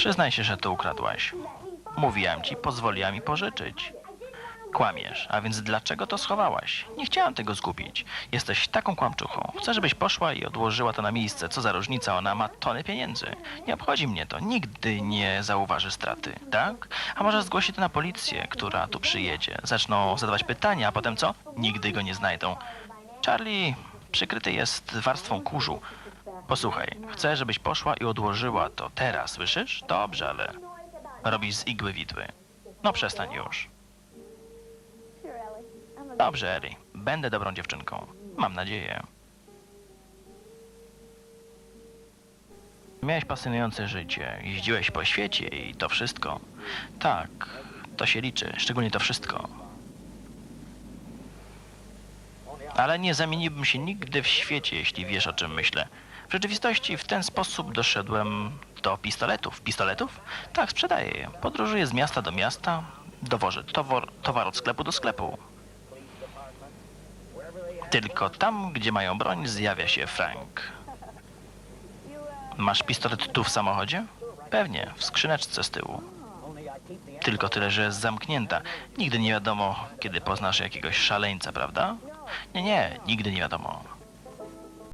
Przyznaj się, że to ukradłaś. Mówiłam ci, pozwoliła mi pożyczyć. Kłamiesz, a więc dlaczego to schowałaś? Nie chciałam tego zgubić. Jesteś taką kłamczuchą. Chcę, żebyś poszła i odłożyła to na miejsce. Co za różnica, ona ma tony pieniędzy. Nie obchodzi mnie to. Nigdy nie zauważy straty, tak? A może zgłosi to na policję, która tu przyjedzie. Zaczną zadawać pytania, a potem co? Nigdy go nie znajdą. Charlie przykryty jest warstwą kurzu. Posłuchaj, chcę, żebyś poszła i odłożyła to teraz, słyszysz? Dobrze, ale robisz z igły widły. No przestań już. Dobrze, Eri. Będę dobrą dziewczynką. Mam nadzieję. Miałeś pasjonujące życie, jeździłeś po świecie i to wszystko. Tak, to się liczy, szczególnie to wszystko. Ale nie zamieniłbym się nigdy w świecie, jeśli wiesz o czym myślę. W rzeczywistości w ten sposób doszedłem do pistoletów. Pistoletów? Tak, sprzedaję je. Podróżuję z miasta do miasta, dowożę towar, towar od sklepu do sklepu. Tylko tam, gdzie mają broń, zjawia się Frank. Masz pistolet tu w samochodzie? Pewnie, w skrzyneczce z tyłu. Tylko tyle, że jest zamknięta. Nigdy nie wiadomo, kiedy poznasz jakiegoś szaleńca, prawda? Nie, nie, nigdy nie wiadomo.